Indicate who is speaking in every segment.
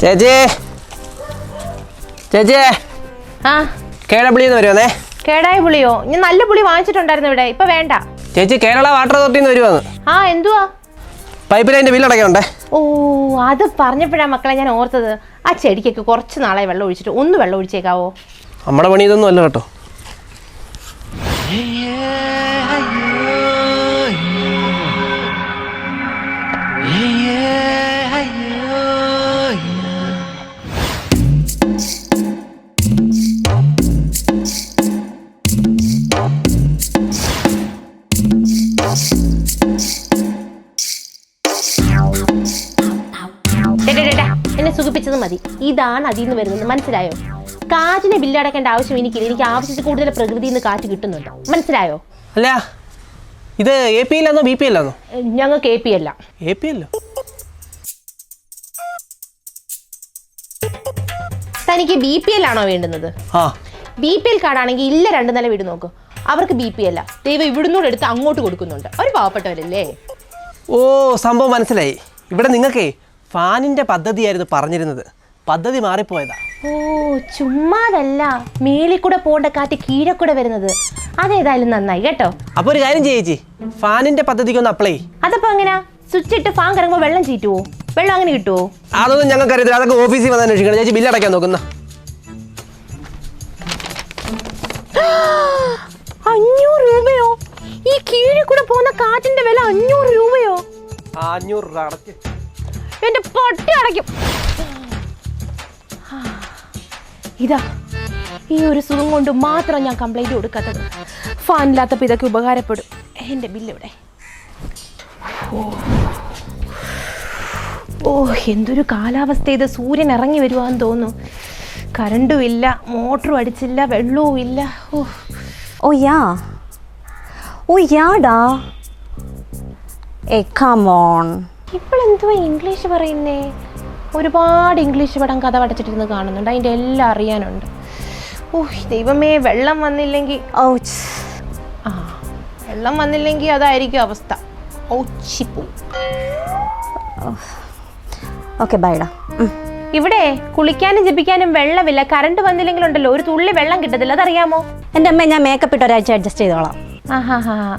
Speaker 1: ചേച്ചി. ചേച്ചി.
Speaker 2: ആ?
Speaker 1: കേരളപ്പിള്ളിന്ന് വരുവന്നേ.
Speaker 2: കേടായ പുളിയോ? ഞാൻ നല്ല പുളി വാങ്ങിച്ചിട്ടുണ്ടായിരുന്നു ഇവിടെ. ഇപ്പൊ വേണ്ട.
Speaker 1: ചേച്ചി കേരള വാട്ടർ അതോറിറ്റിന്ന് വരുവാന്ന്.
Speaker 2: ആ എന്തുവാ?
Speaker 1: പൈപ്പ് ലൈന്റെ ബില്ല് അടയ്ക്കണ്ടേ
Speaker 2: ഓ അത് പറഞ്ഞപ്പോഴാ മക്കളെ ഞാൻ ഓർത്തത്. ആ ചെടിക്കൊക്കെ കുറച്ച് നാളായി വെള്ളം ഒഴിച്ചിട്ട്. ഒന്ന് വെള്ളം ഒഴിച്ചേക്കാവോ?
Speaker 1: നമ്മുടെ പണി ഇതൊന്നും അല്ല കേട്ടോ.
Speaker 2: ഇതാണ് അതിൽ നിന്ന് വരുന്നത്. മനസ്സിലായോ? കാറ്റിന് ബില്ലടക്കേണ്ട ആവശ്യം എനിക്കില്ല. എനിക്ക് ആവശ്യത്തിൽ കൂടുതൽ പ്രകൃതിയിൽ നിന്ന് കാറ്റ് കിട്ടുന്നുണ്ട്. മനസ്സിലായോ?
Speaker 1: അല്ല ഇത് എ പി എല്ലാന്നോ ബി പി എല്ലാന്നോ
Speaker 2: ഞങ്ങൾക്ക് എ പി അല്ല.
Speaker 1: എ പി അല്ല.
Speaker 2: തനിക്ക് ബി പി എൽ ആണോ വേണ്ടുന്നത്?
Speaker 1: ആ.
Speaker 2: ബി പി എൽ കാർഡാണെങ്കിൽ ഇല്ല രണ്ട് നില വീട് നോക്ക്. അവർക്ക് ബി പി അല്ല. ദൈവം ഇവിടുന്നൂടെ എടുത്ത് അങ്ങോട്ട് കൊടുക്കുന്നുണ്ട്. അവർ പാവപ്പെട്ടവരല്ലേ?
Speaker 1: ഓ സംഭവം മനസ്സിലായി. ഇവിടെ നിങ്ങൾക്കേ ഫാനിന്റെ പദ്ധതിയായിരുന്നു പറഞ്ഞിരുന്നത്. പദ്ധതി മാറിപ്പോയതാ.
Speaker 2: ഓ ചുമ്മാതല്ല. മേളിൽ കൂടെ പോകേണ്ട കാറ്റ് കീഴെ കൂടെ വരുന്നത്. അതേതായാലും നന്നായി കേട്ടോ.
Speaker 1: അപ്പൊ ഒരു കാര്യം ചെയ്യേച്ചി ഫാനിന്റെ പദ്ധതിക്ക് ഒന്ന് അപ്ലൈ
Speaker 2: അതപ്പോ എങ്ങനെയാ സ്വിച്ച് ഇട്ട് ഫാൻ കറങ്ങുമ്പോൾ വെള്ളം ചീറ്റുവോ? വെള്ളം അങ്ങനെ കിട്ടുവോ?
Speaker 1: അതൊന്നും ഞങ്ങൾക്ക് അറിയത്തില്ല. അതൊക്കെ ഓഫീസിൽ വന്ന് അന്വേഷിക്കണം. ചേച്ചി ബില്ല് അടയ്ക്കാൻ നോക്കുന്ന
Speaker 2: അഞ്ഞൂറ് രൂപയോ? ഈ കീഴിൽ കൂടെ പോകുന്ന കാറ്റിന്റെ വില അഞ്ഞൂറ് രൂപയോ?
Speaker 1: അഞ്ഞൂറ്
Speaker 2: എന്റെ പൊട്ടി അടയ്ക്കും. ഇതാ ഈ ഒരു സുഖം കൊണ്ട് മാത്രം ഞാൻ കംപ്ലൈന്റ് കൊടുക്കാത്തത്. ഫാനില്ലാത്തപ്പോൾ ഇതൊക്കെ ഉപകാരപ്പെടും. എന്റെ ബില്ലിവിടെ ഓ. ഓ എന്തൊരു കാലാവസ്ഥ ഇത്. സൂര്യൻ ഇറങ്ങി വരുവാന്ന് തോന്നുന്നു. കറണ്ടും ഇല്ല മോട്ടറും അടിച്ചില്ല വെള്ളവും ഇല്ല. ഓ.
Speaker 3: ഓ യാ. ഓ യാടാ. എ on.
Speaker 2: ഇപ്പോഴെന്തുവാ ഇംഗ്ലീഷ് പറയുന്നേ? ഒരുപാട് ഇംഗ്ലീഷ് പടം കഥ പഠിച്ചിട്ടിരുന്ന് കാണുന്നുണ്ട്. അതിന്റെ എല്ലാം അറിയാനുണ്ട്. ഓ ദൈവമേ വെള്ളം വന്നില്ലെങ്കിൽ
Speaker 3: ഔച്ച്.
Speaker 2: ആ. വെള്ളം വന്നില്ലെങ്കിൽ അതായിരിക്കും അവസ്ഥ. ഔച്ചിപ്പോ
Speaker 3: ഓക്കെ ബൈഡാ.
Speaker 2: ഇവിടെ കുളിക്കാനും ജപിക്കാനും വെള്ളമില്ല. കറണ്ട് വന്നില്ലെങ്കിലുണ്ടല്ലോ ഒരു തുള്ളി വെള്ളം കിട്ടത്തില്ല. അതറിയാമോ?
Speaker 3: എന്റെ അമ്മ ഞാൻ മേക്കപ്പ് ഇട്ട് ഒരാഴ്ച അഡ്ജസ്റ്റ് ചെയ്തോളാം.
Speaker 2: ആഹാ ഹാ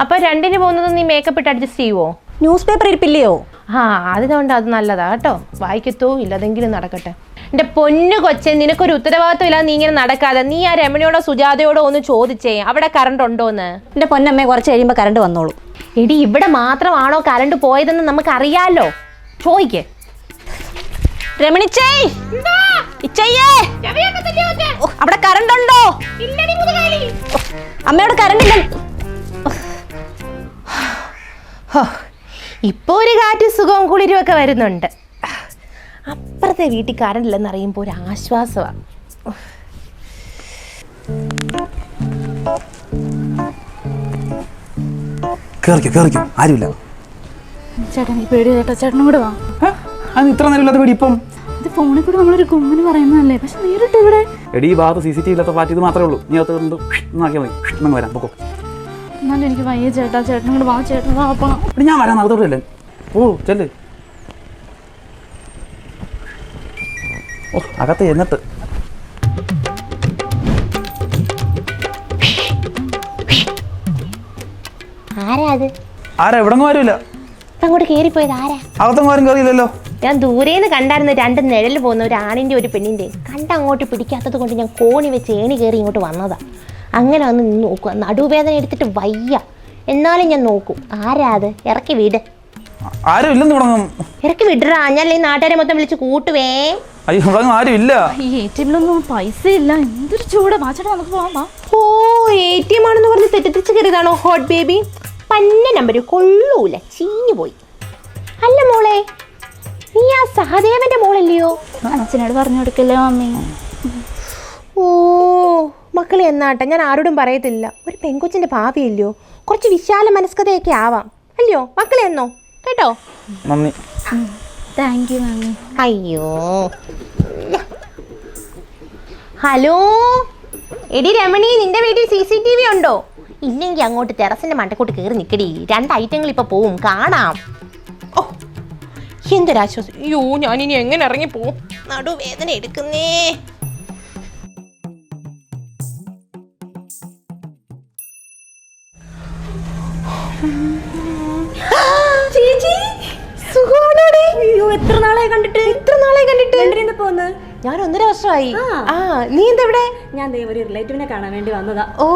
Speaker 2: അപ്പൊ രണ്ടിന് പോകുന്നത് നീ മേക്കപ്പ് ഇട്ട് അഡ്ജസ്റ്റ് ചെയ്യുവോ?
Speaker 3: ന്യൂസ് പേപ്പർ ഇരിപ്പില്ലയോ?
Speaker 2: ആ അതുകൊണ്ട് അത് നല്ലതാ കേട്ടോ. വായിക്കത്തോ ഇല്ലതെങ്കിലും നടക്കട്ടെ. എന്റെ പൊന്നു കൊച്ചെ നിനക്കൊരു ഉത്തരവാദിത്വം ഇല്ലാതെ നീ ഇങ്ങനെ നടക്കാതെ നീ ആ രമണിയോടോ സുജാതയോടോ ഒന്ന് ചോദിച്ചേ അവിടെ കറണ്ട് ഉണ്ടോന്ന്?
Speaker 3: എന്റെ പൊന്നമ്മയെ കുറച്ച് കഴിയുമ്പോൾ കറണ്ട് വന്നോളൂ.
Speaker 2: എടി ഇവിടെ മാത്രമാണോ കറണ്ട് പോയതെന്ന് നമുക്ക് അറിയാലോ ചോദിക്കേ
Speaker 3: രമണിച്ചേ ഇച്ചയ്യേ! ഓ, അവിടെ കറണ്ട് ഉണ്ടോ? അമ്മയോട് കറണ്ട് ഇല്ല.
Speaker 2: ഇപ്പൊ ഒരു കാറ്റ് സുഖവും കുളിരും ഒക്കെ വരുന്നുണ്ട്. അപ്പുറത്തെ വീട്ടിൽ കാരണില്ലെന്ന് ഇല്ലെന്ന് അറിയുമ്പോൾ ഒരു ആശ്വാസമാണ്
Speaker 4: കേറിക്കോ കേറിക്കോ. ആരുമില്ല.
Speaker 5: ചേട്ടൻ ഈ പേടി ചേട്ടാ ചേട്ടനും കൂടെ വാ.
Speaker 4: അത് ഇത്ര നേരമില്ലാത്ത പേടി ഇപ്പം?
Speaker 5: ഇത് ഫോണിൽ കൂടെ നമ്മളൊരു ഗുമ്മിന് പറയുന്നതല്ലേ? പക്ഷെ നേരിട്ട് ഇവിടെ
Speaker 4: എടി ഈ ഭാഗത്ത് സി സി ടി വി ഇല്ലാത്ത ഇത് മാത്രമേ ഉള്ളൂ. നീ നോക്കിയാൽ മതി. വരാം പൊക്കോ.
Speaker 5: എന്നാലും എനിക്ക് വയ്യ ചേട്ടാ ചേട്ടനും കൂടെ വാ ചേട്ടൻ വാ പോണം
Speaker 4: ഇവിടെ ഞാൻ വരാം നടത്തോട്ടില്ലേ ഓ ചെല്ല്. ഓ അകത്ത് എന്നിട്ട്
Speaker 2: ആരാ അത്?
Speaker 4: ആരാ? എവിടെങ്ങും ആരുമില്ല.
Speaker 2: അങ്ങോട്ട് കയറിപ്പോയത് ആരാ?
Speaker 4: അകത്തൊന്നും ആരും കയറിയില്ലല്ലോ
Speaker 2: ഞാൻ ദൂരേന്ന് കണ്ടായിരുന്നു രണ്ട് നിഴൽ പോകുന്ന ഒരു ആണിന്റെ ഒരു പെണ്ണിന്റെ കണ്ട അങ്ങോട്ട് പിടിക്കാത്തത് കൊണ്ട് ഞാൻ കോണി വെച്ച് ഏണി കയറി ഇങ്ങോട്ട് വന്നതാ. അങ്ങനെ ഒന്ന് നിന്ന് നോക്കുക. നടുവേദന എടുത്തിട്ട് വയ്യ. എന്നാലും ഞാൻ നോക്കും. ആരാ അത്? ഇറക്കി വിട്.
Speaker 4: ആരും ഇല്ലെന്ന് തുടങ്ങും
Speaker 2: ഇറക്കി വിടറാ ഞാൻ ഈ നാട്ടുകാരെ മൊത്തം വിളിച്ച് കൂട്ടുവേ.
Speaker 4: അയ്യോ ആരും ഇല്ല.
Speaker 5: ഈ എ ടി എമ്മിലൊന്നും പൈസ ഇല്ല എന്തൊരു ചൂടാ. വാ നമുക്ക് പോവാം വാ.
Speaker 2: ഓ എ ടി എം ആണെന്ന് പറഞ്ഞ് തെറ്റിദ്ധരിച്ച് കയറിയതാണോ ഹോട്ട് ബേബി? പന്ന നമ്പർ കൊള്ളൂല. ചീഞ്ഞു പോയി. അല്ല മോളെ നീ ആ സഹദേവന്റെ മോളല്ലയോ?
Speaker 5: അച്ഛനോട് പറഞ്ഞു കൊടുക്കല്ലേ മമ്മി.
Speaker 2: ഓ. മക്കളെ എന്നാട്ടെ ഞാൻ ആരോടും പറയത്തില്ല. ഒരു പെൺകൊച്ചിന്റെ ഭാവിയില്ലയോ? കുറച്ച് വിശാല മനസ്കതയൊക്കെ ആവാം. അല്ലയോ? മക്കളെ എന്നോ? കേട്ടോ?
Speaker 4: മമ്മി
Speaker 5: താങ്ക് യു മമ്മി
Speaker 2: അയ്യോ. ഹലോ? എടി രമണി നിന്റെ വീട്ടിൽ സി സി ടി വി ഉണ്ടോ? ഇല്ലെങ്കിൽ അങ്ങോട്ട് ടെറസിന്റെ മണ്ടക്കോട്ട് കയറി നിൽക്കടി രണ്ട് ഐറ്റങ്ങൾ ഇപ്പൊ പോവും. കാണാം. ഓ എന്തൊരാശ്വാസം. അയ്യോ ഞാനിനി എങ്ങനെ ഇറങ്ങി പോവും നടുവേദന എടുക്കുന്നേ.
Speaker 3: രണ്ടിരുന്ന് പോന്ന്?
Speaker 2: ഞാൻ ഒന്നര വർഷമായി.
Speaker 3: ആ.
Speaker 2: നീ എന്താ ഇവിടെ?
Speaker 3: ഞാൻ ദേ ഒരു റിലേറ്റീവിനെ കാണാൻ വേണ്ടി വന്നതാ.
Speaker 2: ഓ.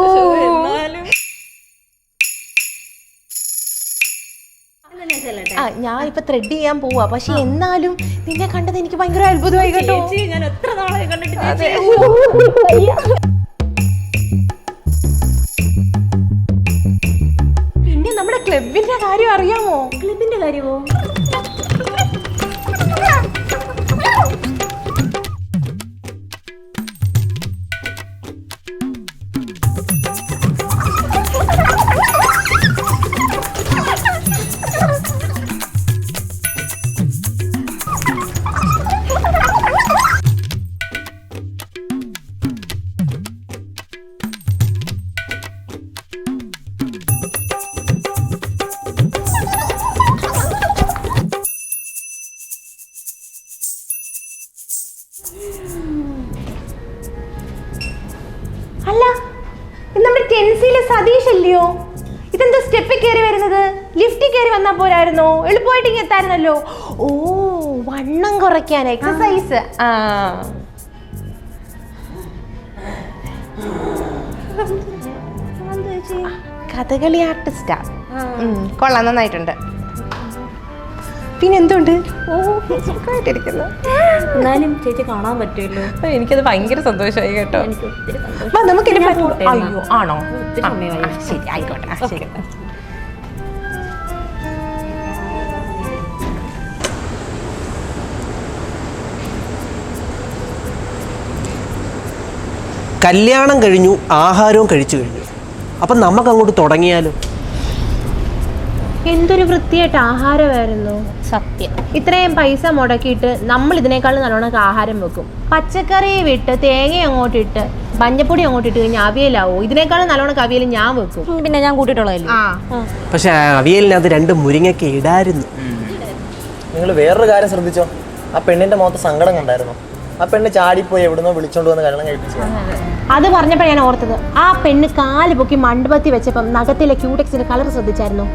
Speaker 3: ഞാൻ ചെല്ലട്ടെ?
Speaker 2: ആ ഞാൻ ഇപ്പൊ ത്രെഡ് ചെയ്യാൻ പോവാ. പക്ഷെ എന്നാലും നിന്നെ കണ്ടത് എനിക്ക് ഭയങ്കര അത്ഭുതമായി കേട്ടോ.
Speaker 3: ഞാൻ എത്ര കണ്ടിട്ട്.
Speaker 2: പിന്നെ നമ്മുടെ ക്ലബിന്റെ കാര്യം അറിയാമോ?
Speaker 3: ക്ലബിന്റെ കാര്യമോ?
Speaker 2: പോരായിരുന്നോ എളുപ്പമായിട്ട് ഇങ്ങനെ ഓ വണ്ണം കുറയ്ക്കാൻ എക്സസൈസ് ആ. കഥകളി ആർട്ടിസ്റ്റാ കൊള്ളാം നന്നായിട്ടുണ്ട്. പിന്നെ എന്തുണ്ട്? ഓ സുഖമായിട്ടിരിക്കുന്നു.
Speaker 3: എന്നാലും ചേച്ചി കാണാൻ പറ്റുമല്ലോ.
Speaker 2: എനിക്കത് ഭയങ്കര സന്തോഷമായി കേട്ടോ.
Speaker 3: നമുക്ക്.
Speaker 2: അയ്യോ ആണോ? ശരി ആയിക്കോട്ടെ. ശരി.
Speaker 1: കല്യാണം കഴിഞ്ഞു ആഹാരവും കഴിച്ചു കഴിഞ്ഞു. അപ്പം നമുക്ക് അങ്ങോട്ട് തുടങ്ങിയാലോ?
Speaker 2: എന്തൊരു വൃത്തിയായിട്ട് ആഹാരമായിരുന്നു സത്യം. ഇത്രയും പൈസ മുടക്കിയിട്ട് നമ്മൾ ഇതിനേക്കാളും നല്ലോണം ആഹാരം വെക്കും. പച്ചക്കറി വിട്ട് തേങ്ങ അങ്ങോട്ട് ഇട്ട് മഞ്ഞപ്പൊടി അങ്ങോട്ട് ഇട്ട് കഴിഞ്ഞാൽ അവിയലാവോ. ഇതിനേക്കാളും നല്ലോണം അവിയൽ ഞാൻ വെക്കും.
Speaker 3: പിന്നെ ഞാൻ കൂട്ടിയിട്ടുള്ളതല്ലേ?
Speaker 2: ആ.
Speaker 1: പക്ഷെ അവിയലിനകത്ത് രണ്ട് മുരിങ്ങയ്ക്ക് ഇടായിരുന്നു.
Speaker 6: നിങ്ങൾ വേറൊരു കാര്യം ശ്രദ്ധിച്ചോ? ആ പെണ്ണിന്റെ മുഖത്ത് സങ്കടം കണ്ടായിരുന്നു? ആ പെണ്ണ് ചാടിപ്പോയി എവിടുന്നോ വിളിച്ചോണ്ട് വന്ന് കല്യാണം കഴിപ്പിച്ചു.
Speaker 2: അത് പറഞ്ഞപ്പോൾ ഞാൻ ഓർത്തത്. ആ പെണ്ണ് കാൽ പൊക്കി മണ്ഡപത്തിൽ വെച്ചപ്പം നഖത്തിലെ ക്യൂടെക്സിന്റെ കളർ ശ്രദ്ധിച്ചായിരുന്നു.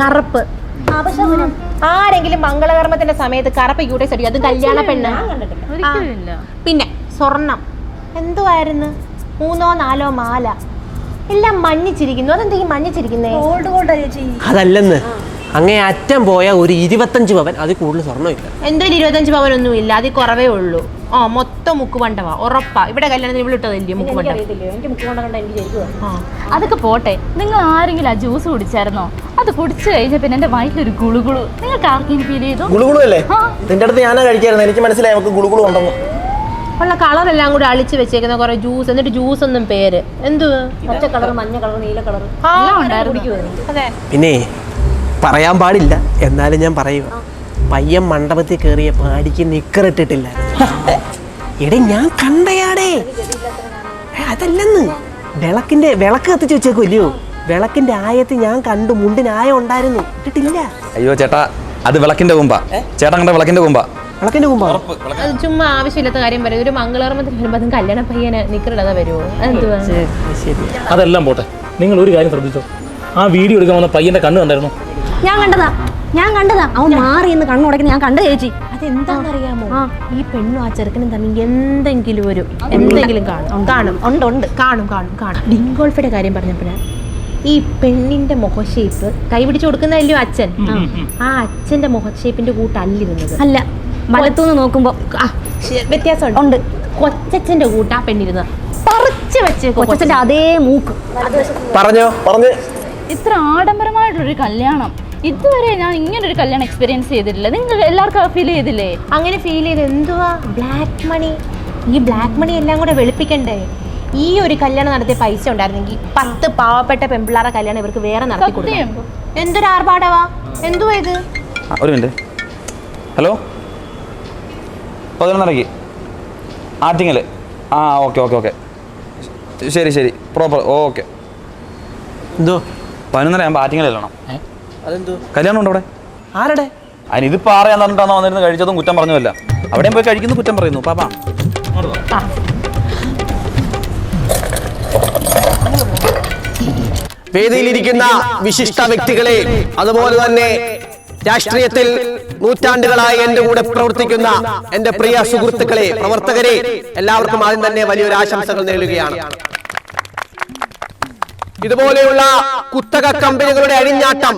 Speaker 2: കറുപ്പ്. ആരെങ്കിലും മംഗളകർമ്മത്തിന്റെ സമയത്ത് കറുപ്പ് ക്യൂടെക്സ് അടിക്കും. അത് കല്യാണ പെണ്ണ്. ആ. പിന്നെ സ്വർണം. എന്തുവായിരുന്നു? മൂന്നോ നാലോ മാല. എല്ലാം മഞ്ഞിച്ചിരിക്കുന്നു. അതെന്താ ഈ മഞ്ഞിച്ചിരിക്കുന്നേ?
Speaker 3: ഗോൾഡ് ഗോൾഡ്
Speaker 1: അതല്ലെന്ന്. അങ്ങേ അറ്റം പോയ ഒരു ഇരുപത്തഞ്ച് പവൻ. അതിൽ കൂടുതൽ സ്വർണമില്ല.
Speaker 2: എന്തൊരു ഇരുപത്തഞ്ച് പവൻ ഒന്നും ഇല്ല അതിൽ കുറവേ ഉള്ളൂ. ആ മൊത്തം മുക്കുപണ്ടവാ. ഉറപ്പാ. ഇവിടെ കല്യാണത്തിന് ഇവിടെ ഇട്ടതല്ലേ ആ
Speaker 5: അതൊക്കെ പോട്ടെ. നിങ്ങൾ ആരെങ്കിലും ആ ജ്യൂസ് കുടിച്ചായിരുന്നോ? അത് കുടിച്ചു കഴിഞ്ഞ പിന്നെ എന്റെ വയറ്റിലൊരു ഗുളുകുളു നിങ്ങൾക്ക് ആർക്കെങ്കിലും ഫീൽ ചെയ്തു?
Speaker 6: ഗുളുഗുളു അല്ലേ. നിന്റെ അടുത്ത് ഞാനാ കഴിക്കായിരുന്നു. എനിക്ക് മനസ്സിലായി നമുക്ക് ഗുളുഗുളു ഉണ്ടെന്ന്.
Speaker 2: ഉള്ള കളറെല്ലാം കൂടി അളിച്ച് വെച്ചേക്കുന്ന കുറെ ജ്യൂസ് എന്നിട്ട് ജ്യൂസ് ഒന്നും പേര്. എന്തുവാ?
Speaker 3: പച്ച കളർ മഞ്ഞ കളർ നീല കളർ
Speaker 2: ആ,
Speaker 5: എല്ലാം ഉണ്ടായിരുന്നു.
Speaker 2: അതെ.
Speaker 1: പിന്നെ പറയാൻ പാടില്ല. എന്നാലും ഞാൻ പറയുക പയ്യൻ മണ്ഡപത്തിൽ കയറിയ പാടിക്ക് നിക്കറിട്ടിട്ടില്ല എടേ ഞാൻ കണ്ടയാടേ. അതല്ലെന്ന്. വിളക്കിന്റെ വിളക്ക് കത്തിച്ച് വെച്ചേക്കുമല്ലയോ വിളക്കിന്റെ ആയത്ത് ഞാൻ കണ്ടു. മുണ്ടിന് ആയ ഉണ്ടായിരുന്നു. ഇട്ടിട്ടില്ല.
Speaker 4: അയ്യോ ചേട്ടാ അത് വിളക്കിന്റെ കുമ്പാ. ചേട്ടാ കണ്ട വിളക്കിന്റെ കുമ്പാ.
Speaker 1: വിളക്കിന്റെ
Speaker 2: അത് ചുമ്മാ ആവശ്യമില്ലാത്ത കാര്യം പറയും. ഒരു മംഗളകർമ്മത്തിൽ വരുമ്പോൾ കല്യാണ പയ്യന് നിക്കറിടാതെ വരുമോ
Speaker 7: അതെല്ലാം പോട്ടെ. നിങ്ങൾ ഒരു കാര്യം ശ്രദ്ധിച്ചോ. ആ വീഡിയോ എടുക്കാൻ വന്ന പയ്യന്റെ കണ്ണ് കണ്ടായിരുന്നു?
Speaker 3: ഞാൻ കണ്ടതാ. ഞാൻ കണ്ടതാ. അവൻ മാറി എന്ന് കണ്ണുടക്കുന്ന ഞാൻ കണ്ടു ചേച്ചി.
Speaker 2: അതെന്താണെന്നറിയാമോ? ഈ പെണ്ണും ആ ചെറുക്കനും തമ്മിൽ എന്തെങ്കിലും ഒരു എന്തെങ്കിലും കാണും. കാണും. ഉണ്ട് ഉണ്ട്. കാണും കാണും കാണും. ഡിങ്കോൾഫയുടെ കാര്യം പറഞ്ഞപ്പോഴാണ് ഈ പെണ്ണിന്റെ മുഖഷേപ്പ് കൈ കൊടുക്കുന്നതല്ലോ അച്ഛൻ? ആ അച്ഛന്റെ മുഖഷേപ്പിന്റെ കൂട്ടല്ലിരുന്നത്.
Speaker 3: അല്ല. വലത്തുനിന്ന് നോക്കുമ്പോ
Speaker 2: വ്യത്യാസം വ്യത്യാസമുണ്ട്.
Speaker 3: ഉണ്ട്.
Speaker 2: കൊച്ചച്ഛന്റെ കൂട്ടാ പെണ്ണിരുന്നത്. പറിച്ചു വെച്ച്
Speaker 3: കൊച്ചച്ഛന്റെ അതേ മൂക്ക്.
Speaker 1: പറഞ്ഞോ
Speaker 6: പറഞ്ഞു.
Speaker 5: ഇത്ര ആഡംബരമായിട്ടുള്ളൊരു കല്യാണം. ഇതുവരെ ഞാൻ ഇങ്ങനെ ഒരു കല്യാണം എക്സ്പീരിയൻസ് ചെയ്തിട്ടില്ല. നിങ്ങൾ എല്ലാവർക്കും ഫീൽ ചെയ്തില്ലേ?
Speaker 2: അങ്ങനെ ഫീൽ ചെയ്ത് എന്തുവാ? ബ്ലാക്ക് മണി ഈ ബ്ലാക്ക് മണി എല്ലാം കൂടെ വെളുപ്പിക്കണ്ടേ? ഈ ഒരു കല്യാണം നടത്തിയ പൈസ ഉണ്ടായിരുന്നെങ്കിൽ പത്ത് പാവപ്പെട്ട പെമ്പിള്ളാറെ കല്യാണം ഇവർക്ക് വേറെ നടത്തി കൊടുക്കും എന്തൊരു ആർഭാടവാ? എന്തുവാ ഇത്?
Speaker 4: ഒരു മിനിറ്റ് ഹലോ പതിനൊന്നരയ്ക്ക് ആറ്റിങ്ങൽ. ആ ഓക്കെ ഓക്കെ ഓക്കെ ശരി ശരി. പ്രോപ്പർ ഓക്കെ
Speaker 1: എന്തോ?
Speaker 4: പതിനൊന്നര ആകുമ്പോൾ ആറ്റിങ്ങൽ ചെല്ലണം
Speaker 6: അതെന്തോ?
Speaker 4: കല്യാണം ഉണ്ടോ അവിടെ
Speaker 1: ആരുടെ?
Speaker 4: അതിന് ഇത് പാറയാന്ന് തന്നിട്ടാണ് വന്നിരുന്ന് കഴിച്ചതും കുറ്റം പറഞ്ഞതല്ല അവിടെയും പോയി കഴിക്കുന്നു കുറ്റം പറയുന്നു. പാപ്പാ.
Speaker 1: വേദിയിലിരിക്കുന്ന വിശിഷ്ട വ്യക്തികളെ അതുപോലെ തന്നെ രാഷ്ട്രീയത്തിൽ നൂറ്റാണ്ടുകളായി എന്റെ കൂടെ പ്രവർത്തിക്കുന്ന എന്റെ പ്രിയ സുഹൃത്തുക്കളെ പ്രവർത്തകരെ എല്ലാവർക്കും ആദ്യം തന്നെ വലിയൊരു ആശംസകൾ നേടുകയാണ് ഇതുപോലെയുള്ള കുത്തക കമ്പനികളുടെ അഴിഞ്ഞാട്ടം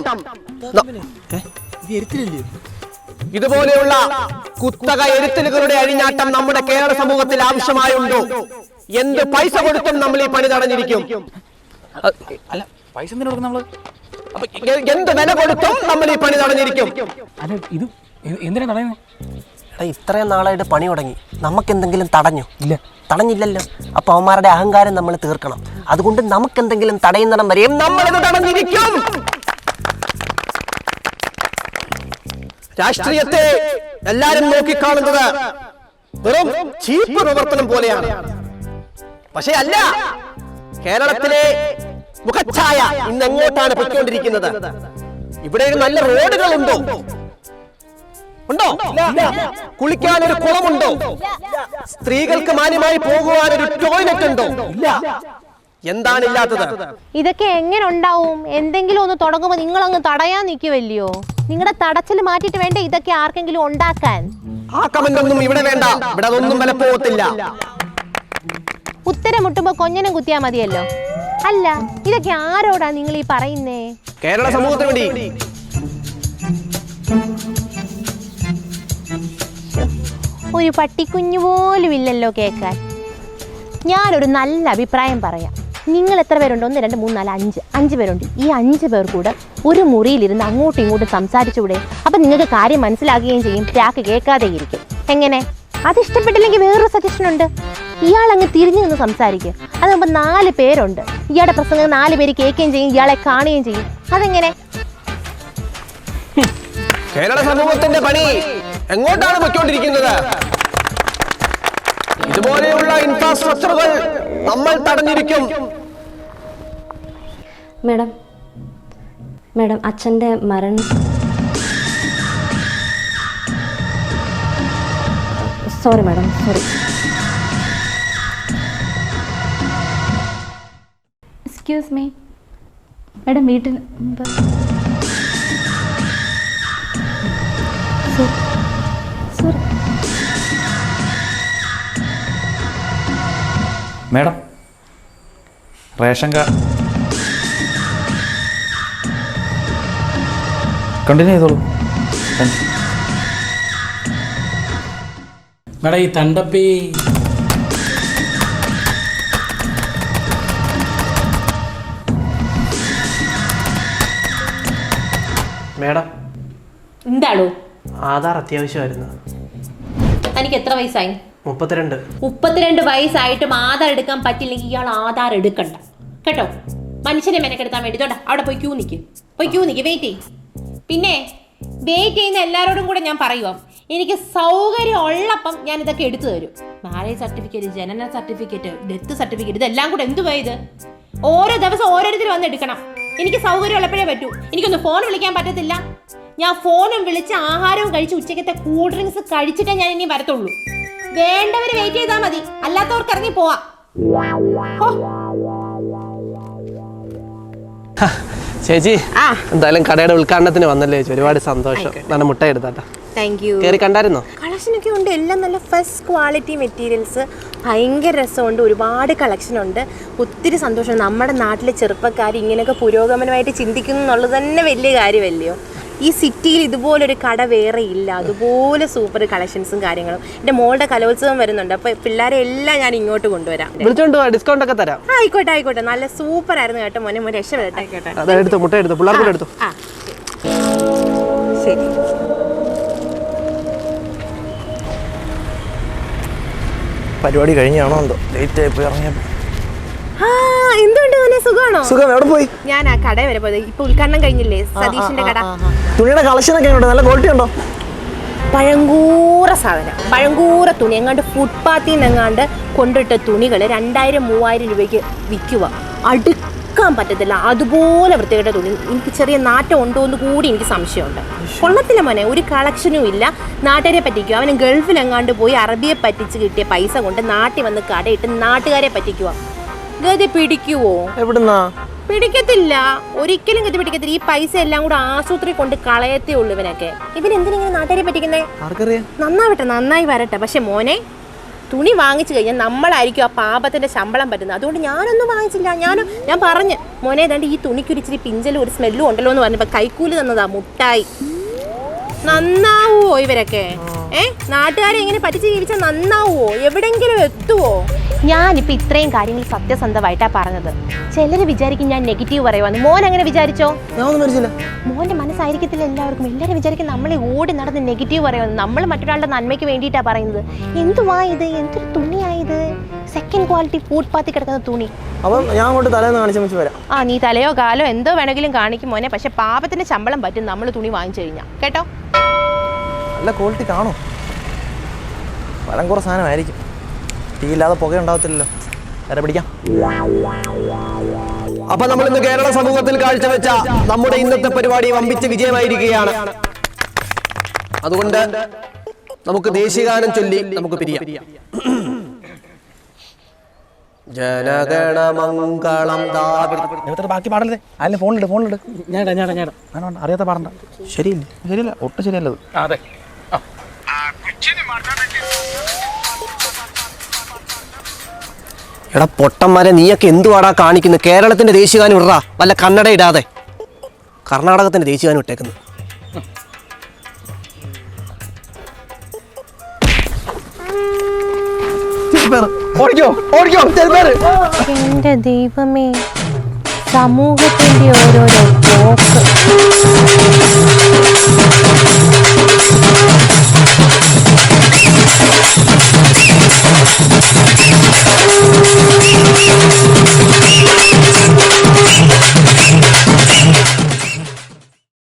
Speaker 1: ഇതുപോലെയുള്ള കുത്തക എരുത്തലുകളുടെ അഴിഞ്ഞാട്ടം നമ്മുടെ കേരള സമൂഹത്തിൽ ആവശ്യമായുണ്ടോ? എന്ത് പൈസ കൊടുത്തും നമ്മൾ ഈ പണി തടഞ്ഞിരിക്കും?
Speaker 4: അല്ല പൈസ
Speaker 1: നമ്മൾ? എന്ത് വില കൊടുത്തും നമ്മൾ ഈ പണി തടഞ്ഞിരിക്കും?
Speaker 7: അല്ല ഇത് എന്തിനാ തടയുന്നത്
Speaker 1: എടാ ഇത്രയും നാളായിട്ട് പണി തുടങ്ങി. നമുക്ക് എന്തെങ്കിലും തടഞ്ഞു?
Speaker 7: ഇല്ല.
Speaker 1: തടഞ്ഞില്ലല്ലോ. അപ്പൊ അവന്മാരുടെ അഹങ്കാരം നമ്മൾ തീർക്കണം. അതുകൊണ്ട് നമുക്ക് എന്തെങ്കിലും തടയുന്നിടം വരെയും നമ്മളിത് തടഞ്ഞിരിക്കും. രാഷ്ട്രീയത്തെ എല്ലാരും നോക്കിക്കാണുന്നത് വെറും ചീപ്പ് പ്രവർത്തനം പോലെയാണ്. പക്ഷേ അല്ല കേരളത്തിലെ മുഖച്ഛായ ഇന്ന് എങ്ങോട്ടാണ് പൊയ്ക്കൊണ്ടിരിക്കുന്നത്? ഇവിടെ ഒരു നല്ല റോഡുകളുണ്ടോ? ഉണ്ടോ? കുളിക്കാൻ ഒരു കുളമുണ്ടോ? സ്ത്രീകൾക്ക് മാന്യമായി പോകുവാൻ ഒരു ടോയ്ലറ്റ് ഉണ്ടോ? ഇല്ല. എന്താണ് ഇല്ലാത്തത്?
Speaker 2: ഇതൊക്കെ എങ്ങനെ ഉണ്ടാവും? എന്തെങ്കിലും ഒന്ന് തുടങ്ങുമ്പോൾ നിങ്ങൾ അങ്ങ് തടയാൻ നിൽക്കുവല്ലയോ? നിങ്ങളുടെ തടച്ചിൽ മാറ്റിട്ട് വേണ്ട ഇതൊക്കെ ആർക്കെങ്കിലും ഉണ്ടാക്കാൻ?
Speaker 1: ആ കമന്റ് ഒന്നും ഇവിടെ വേണ്ട. ഇവിടെ അതൊന്നും വിലപ്പോകത്തില്ല
Speaker 2: ഉത്തരം മുട്ടുമ്പോൾ കൊഞ്ഞനം കുത്തിയാ മതിയല്ലോ. അല്ല ഇതൊക്കെ ആരോടാ നിങ്ങൾ ഈ പറയുന്നേ?
Speaker 1: കേരള സമൂഹത്തിന് വേണ്ടി.
Speaker 2: ഒരു പട്ടിക്കുഞ്ഞു പോലും ഇല്ലല്ലോ കേൾക്കാൻ. ഞാനൊരു നല്ല അഭിപ്രായം പറയാം. നിങ്ങൾ എത്ര പേരുണ്ട്? ഒന്ന് രണ്ട് മൂന്ന് നാല് അഞ്ച്. അഞ്ച് പേരുണ്ട്. ഈ അഞ്ച് പേർ കൂടെ ഒരു മുറിയിലിരുന്ന് അങ്ങോട്ടും ഇങ്ങോട്ടും സംസാരിച്ചുകൂടെ? അപ്പം നിങ്ങൾക്ക് കാര്യം മനസ്സിലാകുകയും ചെയ്യും. ട്രാക്ക് കേൾക്കാതെ ഇരിക്കും. എങ്ങനെ? അത് ഇഷ്ടപ്പെട്ടില്ലെങ്കിൽ വേറൊരു സജഷൻ ഉണ്ട്. ഇയാൾ അങ്ങ് തിരിഞ്ഞു നിന്ന് സംസാരിക്കും. അതാകുമ്പോൾ നാല് പേരുണ്ട്. ഇയാളുടെ പ്രസംഗം നാല് പേര് കേൾക്കുകയും ചെയ്യും ഇയാളെ കാണുകയും ചെയ്യും. അതെങ്ങനെ?
Speaker 1: കേരള സമൂഹത്തിന്റെ പണി എങ്ങോട്ടാണ് പൊയ്ക്കൊണ്ടിരിക്കുന്നത്? ഇതുപോലെയുള്ള ഇൻഫ്രാസ്ട്രക്ചറുകൾ നമ്മൾ തടഞ്ഞിരിക്കും.
Speaker 8: മേഡം. മേഡം അച്ഛന്റെ മരണം. Sorry madam sorry.
Speaker 5: Excuse me madam വീട്ടിൽ sorry.
Speaker 4: Madam ration card continue ചെയ്തോളൂ.
Speaker 7: മേഡം ഈ തണ്ടപ്പി
Speaker 1: മേഡം.
Speaker 2: എന്താണോ
Speaker 1: ആധാർ അത്യാവശ്യമായിരുന്നു.
Speaker 2: തനിക്ക് എത്ര വയസ്സായി?
Speaker 1: മുപ്പത്തിരണ്ട്.
Speaker 2: മുപ്പത്തിരണ്ട് വയസ്സായിട്ടും ആധാർ എടുക്കാൻ പറ്റില്ലെങ്കിൽ ഇയാൾ ആധാർ എടുക്കണ്ട. കേട്ടോ? മനുഷ്യനെ മെനക്കെടുത്താൻ വേണ്ടി. തൊണ്ട അവിടെ പോയി ക്യൂ നിൽക്കും പോയി ക്യൂ നിൽക്കും വെയിറ്റ് ചെയ്യും. പിന്നെ വെയിറ്റ് ചെയ്യുന്ന എല്ലാവരോടും കൂടെ ഞാൻ പറയുവാം. എനിക്ക് സൗകര്യം ഉള്ളപ്പം ഞാൻ ഇതൊക്കെ എടുത്തു തരും. മാരേജ് സർട്ടിഫിക്കറ്റ് ജനന സർട്ടിഫിക്കറ്റ് ഡെത്ത് സർട്ടിഫിക്കറ്റ് ഇതെല്ലാം കൂടെ എന്തുവാ ഇത്? ഓരോ ദിവസം ഓരോരുത്തർ വന്ന് എടുക്കണം. എനിക്ക് സൗകര്യം ഉള്ളപ്പോഴേ പറ്റൂ. എനിക്കൊന്ന് ഫോൺ വിളിക്കാൻ പറ്റത്തില്ല. ഞാൻ ഫോണും വിളിച്ച് ആഹാരവും കഴിച്ച് ഉച്ചക്കത്തെ കൂൾ ഡ്രിങ്ക്സ് കഴിച്ചിട്ടേ ഞാൻ ഇനി വരത്തുള്ളൂ. വേണ്ടവര് വെയിറ്റ് ചെയ്താൽ മതി. അല്ലാത്തവർക്ക് ഇറങ്ങി പോവാം.
Speaker 1: ചേച്ചി എന്തായാലും കടയുടെ ഉദ്ഘാടനത്തിന് വന്നല്ലേ ചേച്ചി? ഒരുപാട് സന്തോഷം. നല്ല മുട്ട എടുത്താട്ടാ കയറി കണ്ടായിരുന്നോ?
Speaker 2: കളക്ഷനൊക്കെ ഉണ്ട്. എല്ലാം നല്ല ഫസ്റ്റ് ക്വാളിറ്റി മെറ്റീരിയൽസ് ഭയങ്കര രസമുണ്ട്. ഒരുപാട് കളക്ഷൻ ഉണ്ട്. ഒത്തിരി സന്തോഷം. നമ്മുടെ നാട്ടിലെ ചെറുപ്പക്കാർ ഇങ്ങനെയൊക്കെ പുരോഗമനമായിട്ട് ചിന്തിക്കുന്നു എന്നുള്ളത് തന്നെ വലിയ കാര്യമല്ലയോ? ഈ സിറ്റിയിൽ ഇതുപോലൊരു കട വേറെ ഇല്ല. അതുപോലെ സൂപ്പർ കളക്ഷൻസും കാര്യങ്ങളും. എന്റെ മോളുടെ കലോത്സവം വരുന്നുണ്ട്. അപ്പോൾ പിള്ളേരെ എല്ലാം ഞാൻ ഇങ്ങോട്ട് കൊണ്ടുവരാം.
Speaker 1: വിളിച്ചോണ്ട് ഡിസ്കൗണ്ട് ഒക്കെ തരാം.
Speaker 2: ആയിക്കോട്ടെ ആയിക്കോട്ടെ. നല്ല സൂപ്പർ ആയിരുന്നു കേട്ടോ മോനെ. മോനെ രക്ഷപ്പെടട്ടെ. ആയിക്കോട്ടെ.
Speaker 1: അതെ എടുത്തു മുട്ട എടുത്തു. പിള്ളേർക്ക് എടുത്തു.
Speaker 2: ആ ശരി.
Speaker 6: പരിപാടി കഴിഞ്ഞാണോ എന്തോ? ലേറ്റ് ആയി പോയി ഇറങ്ങിയപ്പോൾ
Speaker 2: ആ മോനെ സുഖമാണോ?
Speaker 6: സുഖം. എവിടെ പോയി?
Speaker 2: ഞാൻ ആ കട വരെ പോയത്. ഇപ്പൊ ഉദ്ഘാടനം കഴിഞ്ഞില്ലേ? സതീഷിന്റെ കട.
Speaker 6: തുണിയുടെ കളക്ഷനൊക്കെ ഉണ്ട് നല്ല ക്വാളിറ്റി ഉണ്ടോ?
Speaker 2: പഴങ്കൂറ സാധനം. പഴങ്കൂറ തുണി. എങ്ങാണ്ട് ഫുട്പാത്തിൽ നിന്ന് എങ്ങാണ്ട് കൊണ്ടിട്ട തുണികൾ രണ്ടായിരം മൂവായിരം രൂപയ്ക്ക് വിൽക്കുക അടുക്കാൻ പറ്റത്തില്ല. അതുപോലെ വൃത്തികെട്ട തുണി. എനിക്ക് ചെറിയ നാറ്റം ഉണ്ടോ എന്ന് കൂടി എനിക്ക് സംശയമുണ്ട്. കൊള്ളത്തില്ല മോനെ. ഒരു കളക്ഷനും ഇല്ല. നാട്ടുകാരെ പറ്റിക്കുക അവന് ഗൾഫിലെങ്ങാണ്ട് പോയി അറബിയെ പറ്റിച്ച് കിട്ടിയ പൈസ കൊണ്ട് നാട്ടിൽ വന്ന് കടയിട്ട് നാട്ടുകാരെ പറ്റിക്കുക ഗതി പിടിക്കുവോ?
Speaker 6: എവിടുന്നാ?
Speaker 2: പിടിക്കത്തില്ല. ഒരിക്കലും ഗതി പിടിക്കത്തില്ല. ഈ പൈസ എല്ലാം കൂടെ ആശുപത്രി കൊണ്ട് കളയത്തേ ഉള്ളൂ ഇവനൊക്കെ. ഇവൻ എന്തിനാ നാട്ടുകാരെ പറ്റിക്കുന്നേ?
Speaker 6: ആർക്കറിയാം?
Speaker 2: നന്നാവട്ടെ നന്നായി വരട്ടെ. പക്ഷെ മോനെ തുണി വാങ്ങിച്ചു കഴിഞ്ഞാൽ നമ്മളായിരിക്കും ആ പാപത്തിന്റെ ശമ്പളം പറ്റുന്നത്. അതുകൊണ്ട് ഞാനൊന്നും വാങ്ങിച്ചില്ല. ഞാനും ഞാൻ പറഞ്ഞു മോനെ ഏതാണ്ട് ഈ തുണിക്കൊരു ഇച്ചിരി പിഞ്ചലും ഒരു സ്മെല്ലും ഉണ്ടല്ലോ എന്ന് പറഞ്ഞപ്പോ കൈക്കൂലി തന്നതാ മുട്ടായി. നന്നാവുമോ ഇവരൊക്കെ? ഏ? നാട്ടുകാരെ ഇങ്ങനെ പറ്റിച്ച് ജീവിച്ചാൽ നന്നാവുമോ എവിടെങ്കിലും എത്തുവോ? ഞാനിപ്പോ ഇത്രയും കാര്യങ്ങൾ സത്യസന്ധമായിട്ടാ പറഞ്ഞത്. ചിലര് വിചാരിക്കും ഞാൻ നെഗറ്റീവ് പറയുവാന്ന്. മോൻ അങ്ങനെ വിചാരിച്ചോ? മോന്റെ മനസ്സായിരിക്കത്തില്ല എല്ലാവർക്കും. എല്ലാവരും വിചാരിക്കും നമ്മളെ ഓടി നടന്ന് നെഗറ്റീവ് പറയുവാന്ന്. നമ്മൾ മറ്റൊരാളുടെ നന്മയ്ക്ക് വേണ്ടിയിട്ടാണ് പറയുന്നത്. എന്തുവാ ഇത്? എന്തൊരു തുണിയായത് സെക്കൻഡ് ക്വാളിറ്റി ഫുഡ് പാത്തി കിടക്കുന്ന തുണി.
Speaker 6: അപ്പം ഞാൻ അങ്ങോട്ട് തലേന്ന് കാണിച്ചു വരാം.
Speaker 2: ആ നീ തലയോ കാലോ എന്തോ വേണമെങ്കിലും കാണിക്കും മോനെ. പക്ഷെ പാപത്തിന്റെ ശമ്പളം പറ്റും നമ്മൾ തുണി വാങ്ങിച്ചു കഴിഞ്ഞാൽ കേട്ടോ?
Speaker 6: നല്ല ക്വാളിറ്റി കാണോ. വളം കുറേ സാധനമായിരിക്കും. തീ ഇല്ലാതെ പുക ഉണ്ടാവത്തില്ലല്ലോ വേറെ പിടിക്കാം.
Speaker 1: അപ്പൊ നമ്മൾ ഇന്ന് കേരള സമൂഹത്തിൽ കാഴ്ചവെച്ച നമ്മുടെ ഇന്നത്തെ പരിപാടി വമ്പിച്ച വിജയമായിരിക്കുകയാണ്. അതുകൊണ്ട് നമുക്ക് ദേശീയഗാനം ചൊല്ലി നമുക്ക് പിരിയാം. ജനഗണമംഗളം
Speaker 6: ബാക്കി പാടല്ലേ? അല്ലെ ഫോണിലിട് ഫോണിലിട്.
Speaker 7: ഞാൻ
Speaker 6: ഞാൻ ഞാൻ അറിയാത്ത പാടണ്ട. ശരിയില്ല? ശരിയല്ല ഒട്ടും ശരിയല്ലത്.
Speaker 7: അതെ.
Speaker 1: എടാ പൊട്ടന്മാരെ നീയൊക്കെ എന്തുവാടാ കാണിക്കുന്നത് കേരളത്തിന്റെ ദേശീയഗാനം ഇടാ വല്ല കന്നഡ ഇടാതെ. കർണാടകത്തിന്റെ ദേശീയഗാനം ഇട്ടേക്കുന്നു
Speaker 2: എന്റെ ദൈവമേ സമൂഹത്തിന്റെ ഓരോരോ പോക്ക്. you